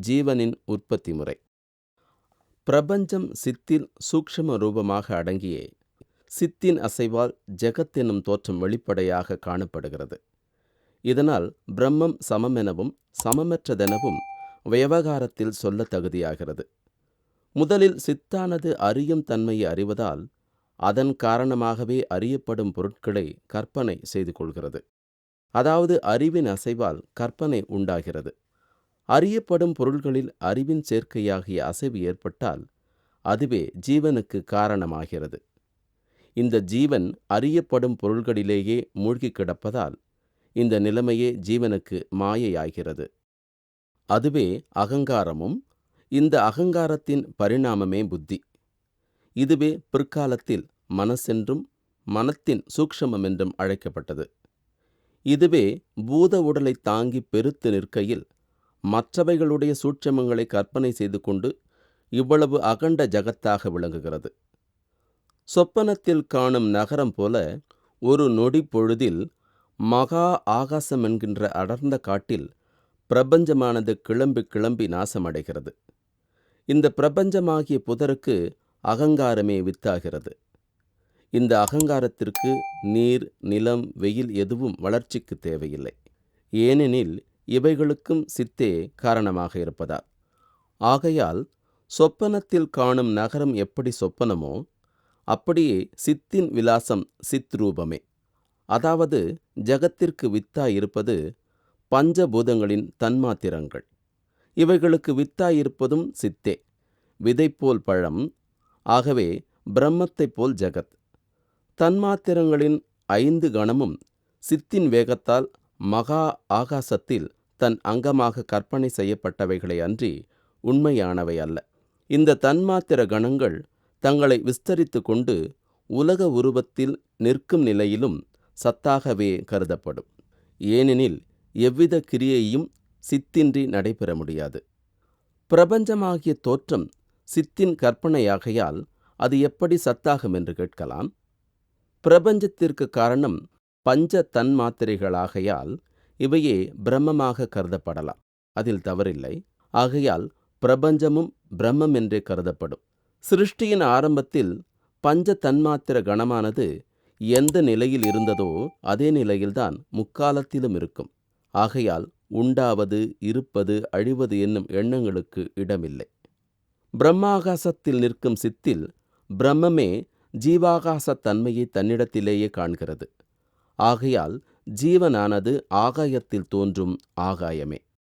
ஜீவனின் உற்பத்தி முறை. பிரபஞ்சம் சித்தில் சூக்ஷ்ம ரூபமாக அடங்கிய சித்தின் அசைவால் ஜெகத்தெனும் தோற்றம் வெளிப்படையாக காணப்படுகிறது. இதனால் பிரம்மம் சமமெனவும் சமமற்றதெனவும் விவகாரத்தில் சொல்ல தகுதியாகிறது. முதலில் சித்தானது அறியும் தன்மையை அறிவதால் அதன் காரணமாகவே அறியப்படும் பொருட்களை கற்பனை செய்து கொள்கிறது. அதாவது அறிவின் அசைவால் கற்பனை உண்டாகிறது. அறியப்படும் பொருள்களில் அறிவின் சேர்க்கையாகிய அசைவு ஏற்பட்டால் அதுவே ஜீவனுக்கு காரணமாகிறது. இந்த ஜீவன் அறியப்படும் பொருள்களிலேயே மூழ்கி கிடப்பதால் இந்த நிலைமையே ஜீவனுக்கு மாயையாகிறது. அதுவே அகங்காரமும் இந்த அகங்காரத்தின் பரிணாமமே புத்தி. இதுவே பிற்காலத்தில் மனசென்றும் மனத்தின் சூக்ஷமம் என்றும் அழைக்கப்பட்டது. இதுவே பூத உடலை தாங்கி பெருத்து நிற்கையில் மற்றவைகளுடைய சூட்சமங்களை கற்பனை செய்து கொண்டு இவ்வளவு அகண்ட ஜகத்தாக விளங்குகிறது. சொப்பனத்தில் காணும் நகரம் போல ஒரு நொடி பொழுதில் மகா ஆகாசம் என்கின்ற அடர்ந்த காட்டில் பிரபஞ்சமானது கிளம்பி கிளம்பி நாசமடைகிறது. இந்த பிரபஞ்சமாகிய புதருக்கு அகங்காரமே வித்தாகிறது. இந்த அகங்காரத்திற்கு நீர் நிலம் வெயில் எதுவும் வளர்ச்சிக்கு தேவையில்லை. ஏனெனில் இவைகளுக்கும் சித்தே காரணமாக இருப்பதால். ஆகையால் சொப்பனத்தில் காணும் நகரம் எப்படி சொப்பனமோ அப்படியே சித்தின் விலாசம் சித்ரூபமே அதாவது ஜகத்திற்கு வித்தாயிருப்பது பஞ்சபூதங்களின் தன்மாத்திரங்கள். இவைகளுக்கு வித்தாயிருப்பதும் சித்தே. விதைப்போல் பழம் ஆகவே பிரம்மத்தைப் போல் ஜகத். தன்மாத்திரங்களின் ஐந்து கணமும் சித்தின் வேகத்தால் மகா ஆகாசத்தில் தன் அங்கமாக கற்பனை செய்யப்பட்டவைகளை அன்றி உண்மையானவை அல்ல. இந்த தன்மாத்திர கணங்கள் தங்களை விஸ்தரித்து கொண்டு உலக உருவத்தில் நிற்கும் நிலையிலும் சத்தாகவே கருதப்படும். ஏனெனில் எவ்வித கிரியையும் சித்தின்றி நடைபெற முடியாது. பிரபஞ்சமாகிய தோற்றம் சித்தின் கற்பனையாகையால் அது எப்படி சத்தாகும் என்று கேட்கலாம். பிரபஞ்சத்திற்கு காரணம் பஞ்ச தன்மாத்திரைகளாகையால் இவையே பிரம்மமாக கருதப்படலாம். அதில் தவறில்லை. ஆகையால் பிரபஞ்சமும் பிரம்மம் என்றே கருதப்படும். சிருஷ்டியின் ஆரம்பத்தில் பஞ்ச தன்மாத்திர கணமானது எந்த நிலையில் இருந்ததோ அதே நிலையில்தான் முக்காலத்திலும் இருக்கும். ஆகையால் உண்டாவது இருப்பது அழிவது என்னும் எண்ணங்களுக்கு இடமில்லை. பிரம்மாகாசத்தில் நிற்கும் சித்தில் பிரம்மமே ஜீவாகாச தன்மையை தன்னிடத்திலேயே காண்கிறது. ஆகையால் ஜீவனானது ஆகாயத்தில் தோன்றும் ஆகாயமே.